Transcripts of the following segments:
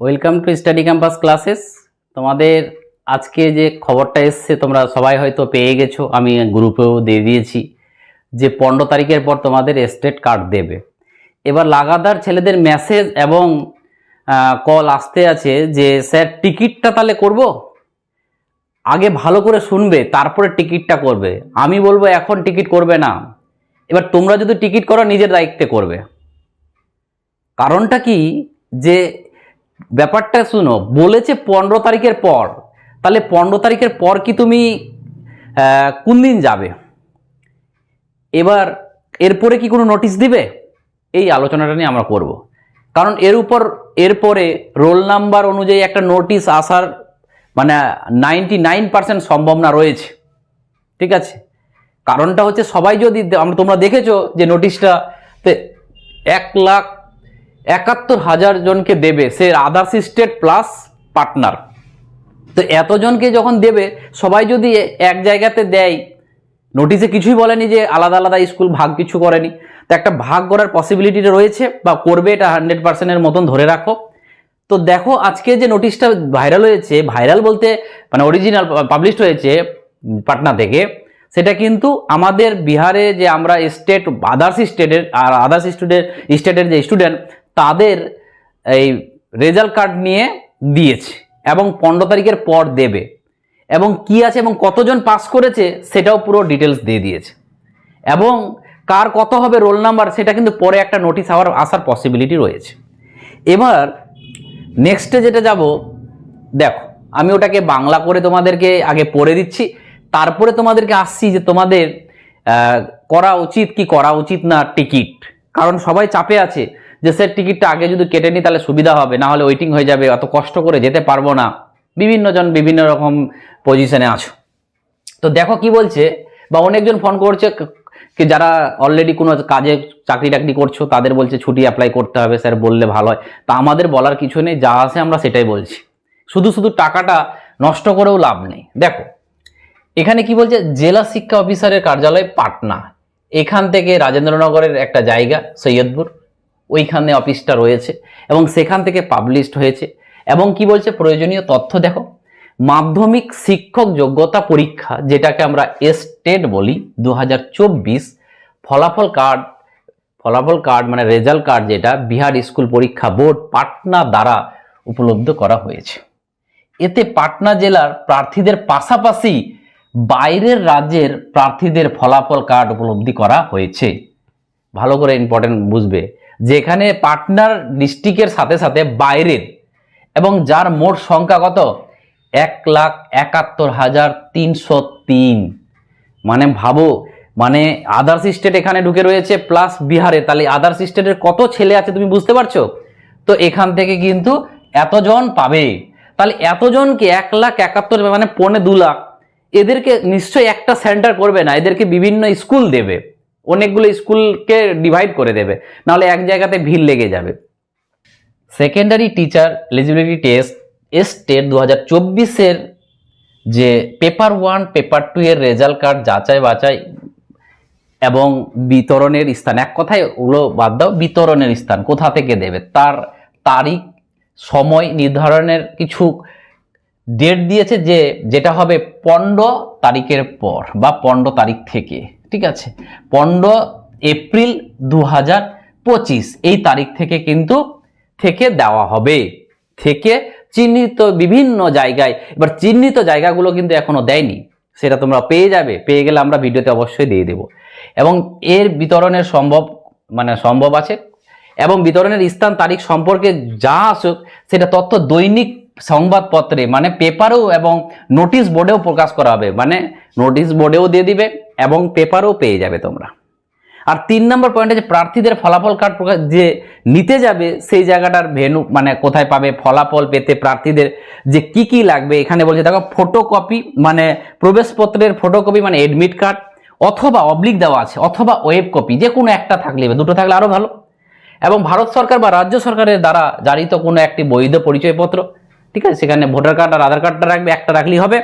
Welcome to study campus classes তোমাদের আজকে যে খবরটা এসছে, তোমরা সবাই হয়তো পেয়ে গেছো, আমি গ্রুপেও দিয়ে দিয়েছি যে পনেরো তারিখের পর তোমাদের স্টেট কার্ড দেবে। এবার লাগাতার ছেলেদের মেসেজ এবং কল আসতে আছে যে, স্যার টিকিটটা তাহলে করব? আগে ভালো করে শুনবে, তারপরে টিকিটটা করবে। আমি বলব, এখন টিকিট করবে না। এবার তোমরা যদি টিকিট করো, নিজের দায়িত্বে করবে। কারণটা কি? যে ব্যাপারটা শুনো, বলেছে পনেরো তারিখের পর। তাহলে পনেরো তারিখের পর কি তুমি কোন দিন যাবে? এবার এরপরে কি কোনো নোটিশ দিবে? এই আলোচনাটা নিয়ে আমরা করব। কারণ এর উপর, এরপরে রোল নাম্বার অনুযায়ী একটা নোটিশ আসার মানে নাইনটি নাইন পার্সেন্ট সম্ভাবনা রয়েছে। ঠিক আছে? কারণটা হচ্ছে সবাই যদি, আমরা, তোমরা দেখেছ যে নোটিশটা এক লাখ একাত্তর হাজার জনকে দেবে, সে আদার্স স্টেট প্লাস পার্টনার তো এতজনকে যখন দেবে, সবাই যদি এক জায়গাতে দেয় নোটিশে কিছুই বলেনি যে আলাদা আলাদা স্কুল ভাগ কিছু করেনি। তো একটা ভাগ করার পসিবিলিটি রয়েছে বা করবে এটা হান্ড্রেড পার্সেন্টের মতন ধরে রাখো। তো দেখো আজকে যে নোটিশটা ভাইরাল হয়েছে ভাইরাল বলতে মানে অরিজিনাল পাবলিশড হয়েছে পাটনা থেকে, সেটা কিন্তু আমাদের বিহারে যে আমরা স্টেট আদার্স স্টেটের আর আদার্স স্টুডেন্ট স্টেটের যে স্টুডেন্ট তাদের এই রেজাল্ট কার্ড নিয়ে দিয়েছে এবং পনেরো তারিখের পর দেবে। এবং কি আছে এবং কতজন পাস করেছে সেটাও পুরো ডিটেলস দিয়ে দিয়েছে। এবং কার কত হবে রোল নাম্বার সেটা কিন্তু পরে একটা নোটিশ আবার আসার পসিবিলিটি রয়েছে। এবার নেক্সটে যেটা যাব, দেখো, আমি ওটাকে বাংলা করে তোমাদেরকে আগে পড়ে দিচ্ছি। তারপরে তোমাদেরকে আসছি যে তোমাদের করা উচিত কি করা উচিত না টিকিট। কারণ সবাই চাপে আছে। যে স্যার টিকিটটা আগে যদি কেটে নিই তাহলে সুবিধা হবে, না হলে ওয়েটিং হয়ে যাবে, অত কষ্ট করে যেতে পারব না। বিভিন্ন জন বিভিন্ন রকম পজিশনে আছো। তো দেখো কি বলছে, বা অনেকজন ফোন করছে, কি যারা অলরেডি কোনো কাজে চাকরি টাকরি করছ, তাদের বলছে ছুটি অ্যাপ্লাই করতে হবে স্যার বললে ভালো হয়। তা আমাদের বলার কিছু নেই, যা আছে আমরা সেটাই বলছি। শুধু শুধু টাকাটা নষ্ট করেও লাভ নেই। দেখো, এখানে কি বলছে, জেলা শিক্ষা অফিসারের কার্যালয় পাটনা। এখান থেকে রাজেন্দ্রনগরের একটা জায়গা, সৈয়দপুর। ওইখানে অফিসটা রয়েছে এবং সেখান থেকে পাবলিশড হয়েছে এবং কি বলছে? প্রয়োজনীয় তথ্য দেখো। মাধ্যমিক শিক্ষক যোগ্যতা পরীক্ষা, যেটাকে আমরা স্টেট বলি দু হাজার চব্বিশ ফলাফল কার্ড ফলাফল কার্ড মানে রেজাল্ট কার্ড যেটা বিহার স্কুল পরীক্ষা বোর্ড পাটনা দ্বারা উপলব্ধ করা হয়েছে। এতে পাটনা জেলার প্রার্থীদের পাশাপাশি বাইরের রাজ্যের প্রার্থীদের ফলাফল কার্ড উপলব্ধি করা হয়েছে। ভালো করে ইম্পর্টেন্ট বুঝবে। যেখানে পাটনার ডিস্ট্রিক্টের সাথে সাথে বাইরের এবং যার মোট সংখ্যা কত? এক লাখ একাত্তর হাজার তিনশো তিন। মানে ভাবো মানে আদার্স স্টেট এখানে ঢুকে রয়েছে প্লাস বিহারে, তাহলে আদার্স স্টেটের কত ছেলে আছে তুমি বুঝতে পারছ? তো এখান থেকে কিন্তু এতজন পাবে। তাহলে এতজনকে এক লাখ একাত্তর মানে পৌনে দু লাখ, এদেরকে নিশ্চয়ই একটা সেন্টার করবে না, এদেরকে বিভিন্ন স্কুল দেবে। অনেকগুলো স্কুলকে ডিভাইড করে দেবে। নাহলে এক জায়গাতে ভিড় লেগে যাবে। Secondary teacher eligibility test state দু হাজার চব্বিশের যে পেপার ওয়ান পেপার টু এর রেজাল্ট কার্ড যাচাই বাছাই এবং বিতরণের স্থান, এক কথায় ওগুলো বাদ দাও, বিতরণের স্থান কোথা থেকে দেবে? তার তারিখ, সময় নির্ধারণের কিছু ডেট দিয়েছে যে যেটা হবে পনেরো তারিখের পর বা পনেরো তারিখ থেকে। ঠিক আছে? পনেরো এপ্রিল দু পঁচিশ, এই তারিখ থেকে কিন্তু থেকে দেওয়া হবে। থেকে চিহ্নিত বিভিন্ন জায়গায়, এবার চিহ্নিত জায়গাগুলো কিন্তু এখনও দেয়নি। সেটা তোমরা পেয়ে যাবে, পেয়ে গেলে আমরা ভিডিওতে অবশ্যই দিয়ে দেব। এবং এর বিতরণের সম্ভব মানে সম্ভব আছে। এবং বিতরণের স্থান, তারিখ সম্পর্কে যা আসুক, সেটা তথ্য দৈনিক সংবাদপত্রে মানে পেপারেও এবং নোটিশ বোর্ডেও প্রকাশ করা হবে। মানে নোটিশ বোর্ডেও দিয়ে দিবে এবং পেপারেও পেয়ে যাবে তোমরা। আর তিন নম্বর পয়েন্ট আছে প্রার্থীদের ফলাফল কার্ড প্রকাশ, যে নিতে যাবে, সেই জায়গাটার ভেনু মানে কোথায় পাবে, ফলাফল পেতে প্রার্থীদের যে কি কি লাগবে, এখানে বলছে, দেখো ফটোকপি মানে প্রবেশপত্রের ফটোকপি মানে এডমিট কার্ড অথবা অবলিক দেওয়া আছে, অথবা ওয়েব কপি যে কোনো একটা থাকলে দুটো থাকলে আরও ভালো। এবং ভারত সরকার বা রাজ্য সরকারের দ্বারা জারিত কোনো একটি বৈধ পরিচয়পত্র ঠিক আছে? সেখানে ভোটার কার্ড আর আধার কার্ডটা রাখবে, একটা রাখলেই হবে।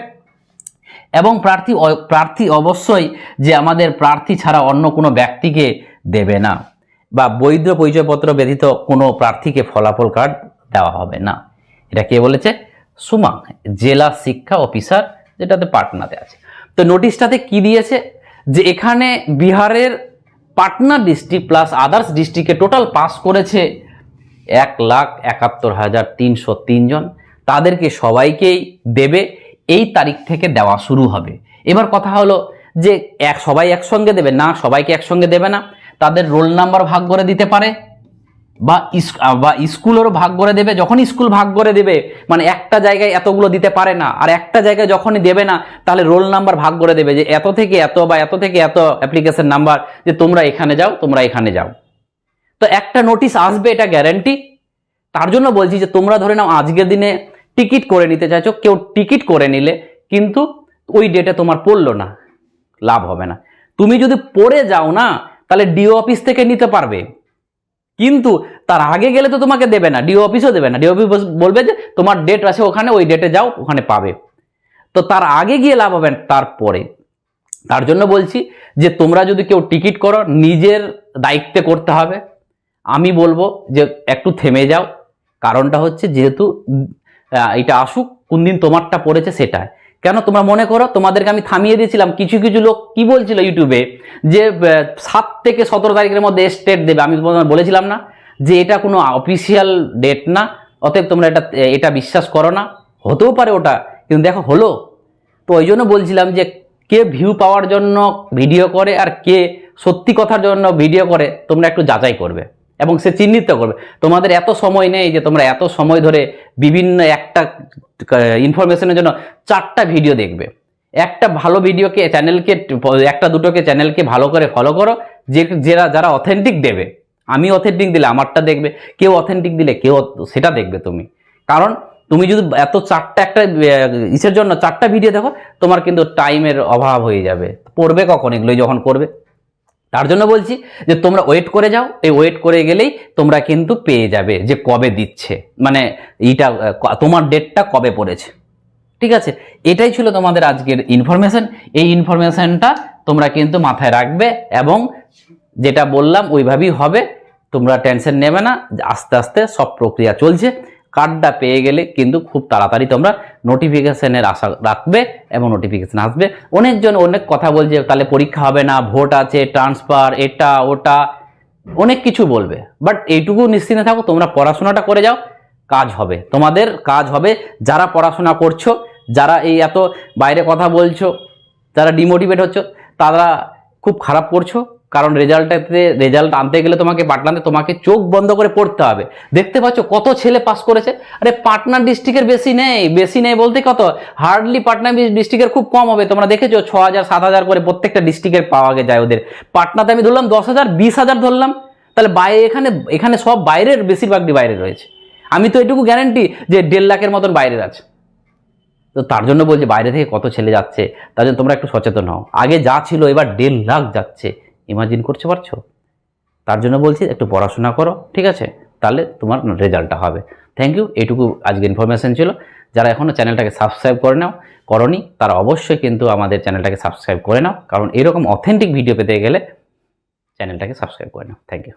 এবং প্রার্থী প্রার্থী অবশ্যই যে আমাদের প্রার্থী ছাড়া অন্য কোনো ব্যক্তিকে দেবে না বা বৈধ পরিচয়পত্র ব্যতীত কোনো প্রার্থীকে ফলাফল কার্ড দেওয়া হবে না। এটা কে বলেছে? সুমা, জেলা শিক্ষা অফিসার, যেটাতে পাটনাতে আছে। তো নোটিশটাতে কি দিয়েছে? যে এখানে বিহারের পাটনা ডিস্ট্রিক্ট প্লাস আদার্স ডিস্ট্রিক্টে টোটাল পাস করেছে এক লাখ একাত্তর হাজার তিনশো তিনজন তাদেরকে সবাইকেই দেবে, এই তারিখ থেকে দেওয়া শুরু হবে। এবার কথা হলো যে এক, সবাই একসঙ্গে দেবে না, সবাইকে একসঙ্গে দেবে না, তাদের রোল নাম্বার ভাগ করে দিতে পারে, বা বা স্কুলেরও ভাগ করে দেবে যখন স্কুল ভাগ করে দেবে মানে একটা জায়গায় এতগুলো দিতে পারে না, আর একটা জায়গায় যখনই দেবে না, তাহলে রোল নাম্বার ভাগ করে দেবে যে এত থেকে এত বা এত থেকে এত অ্যাপ্লিকেশন নাম্বার, যে তোমরা এখানে যাও, তোমরা এখানে যাও। তো একটা নোটিশ আসবে এটা গ্যারান্টি তার জন্য বলছি যে তোমরা ধরে নাও আজকের দিনে টিকিট করে নিতে চাইছো, কেউ টিকিট করে নিলে কিন্তু ওই ডেটে তোমার পড়ল না, লাভ হবে না। তুমি যদি পড়ে যাও না, তাহলে ডিও অফিস থেকে নিতে পারবে। কিন্তু তার আগে গেলে তো তোমাকে দেবে না ডিও অফিসও দেবে না। ডিও অফিস বলবে যে তোমার ডেট আছে ওখানে, ওই ডেটে যাও, ওখানে পাবে। তো তার আগে গিয়ে লাভ হবে তারপরে। তার জন্য বলছি যে তোমরা যদি কেউ টিকিট করো, নিজের দায়িত্বে করতে হবে। আমি বলব যে একটু থেমে যাও। কারণটা হচ্ছে যেহেতু এটা আসুক কোন দিন তোমারটা পড়েছে সেটাই। কেন তোমরা মনে করো, তোমাদেরকে আমি থামিয়ে দিয়েছিলাম, কিছু কিছু লোক কি বলছিল ইউটিউবে, যে সাত থেকে সতেরো তারিখের মধ্যে স্টেট দেবে, আমি তোমাদের বলেছিলাম না, যে এটা কোনো অফিসিয়াল ডেট না, অতএব তোমরা এটা এটা বিশ্বাস করো না। হতেও পারে ওটা, কিন্তু দেখো হলো। তো ওই জন্য বলছিলাম যে, কে ভিউ পাওয়ার জন্য ভিডিও করে আর কে সত্যি কথার জন্য ভিডিও করে, তোমরা একটু যাচাই করবে। এবং সে চিহ্নিত করবে। তোমাদের এত সময় নেই যে তোমরা এত সময় ধরে বিভিন্ন একটা ইনফরমেশনের জন্য চারটা ভিডিও দেখবে। একটা ভালো ভিডিওকে চ্যানেলকে একটা দুটোকে চ্যানেলকে ভালো করে ফলো করো। যে, যারা যারা অথেন্টিক দেবে, আমি অথেন্টিক দিলে আমারটা দেখবে, কেউ অথেন্টিক দিলে কেউ, সেটা দেখবে তুমি। কারণ তুমি যদি এত চারটা একটা ইসের জন্য চারটা ভিডিও দেখো, তোমার কিন্তু টাইমের অভাব হয়ে যাবে। পড়বে কখন? এগুলোই যখন করবে। তার জন্য বলছি যে তোমরা ওয়েট করে যাও। এই ওয়েট করে গেলেই তোমরা কিন্তু পেয়ে যাবে যে কবে দিচ্ছে। মানে এইটা, তোমার ডেটটা কবে পড়েছে। ঠিক আছে? এটাই ছিল তোমাদের আজকের ইনফরমেশন এই ইনফরমেশনটা তোমরা কিন্তু মাথায় রাখবে এবং যেটা বললাম, ওইভাবেই হবে। তোমরা টেনশন নেবে না। আস্তে আস্তে সব প্রক্রিয়া চলছে। কার্ডটা পেয়ে গেলে কিন্তু খুব তাড়াতাড়ি তোমরা নোটিফিকেশনের আশা রাখবে এবং নোটিফিকেশান আসবে। অনেকজন অনেক কথা বলছে, তাহলে পরীক্ষা হবে না, ভোট আছে ট্রান্সফার এটা, ওটা, অনেক কিছু বলবে। বাট এইটুকু নিশ্চিন্তে থাকো, তোমরা পড়াশোনাটা করে যাও, কাজ হবে। তোমাদের কাজ হবে যারা পড়াশোনা করছ, যারা এই এত বাইরে কথা বলছো, যারা ডিমোটিভেট হচ্ছে, তারা খুব খারাপ করছ কারণ রেজাল্টটাতে রেজাল্ট আনতে গেলে তোমাকে পাটনাতে তোমাকে চোখ বন্ধ করে পড়তে হবে। দেখতে পাচ্ছ কত ছেলে পাস করেছে? আরে পাটনা ডিস্ট্রিক্টের বেশি নেই বেশি নেই বলতে কত? হার্ডলি পাটনা ডিস্ট্রিক্টের খুব কম হবে। তোমরা দেখেছ ছ হাজার সাত হাজার করে প্রত্যেকটা ডিস্ট্রিক্টের পাওয়া যায় ওদের। পাটনাতে আমি ধরলাম দশ হাজার বিশ হাজার ধরলাম। তাহলে বাইরে এখানে এখানে সব বাইরের বেশিরভাগই বাইরে রয়েছে। আমি তো এটুকু গ্যারান্টি যে দেড় লাখের মতন বাইরের আছে। তো তার জন্য বলছি, বাইরে থেকে কত ছেলে যাচ্ছে? তার জন্য তোমরা একটু সচেতন হও। আগে যা ছিল এবার দেড় লাখ যাচ্ছে। ইমাজিন করতে পারছ? তার জন্য বলছি, একটু পড়াশোনা করো, ঠিক আছে? তাহলে তোমার রেজাল্টটা হবে। থ্যাংক ইউ এটুকু আজকে ইনফরমেশান ছিল। যারা এখনও চ্যানেলটাকে সাবস্ক্রাইব করে নাও, করনি, তারা অবশ্যই কিন্তু আমাদের চ্যানেলটাকে সাবস্ক্রাইব করে নাও। কারণ এরকম অথেন্টিক ভিডিও পেতে গেলে চ্যানেলটাকে সাবস্ক্রাইব করে নাও। Thank you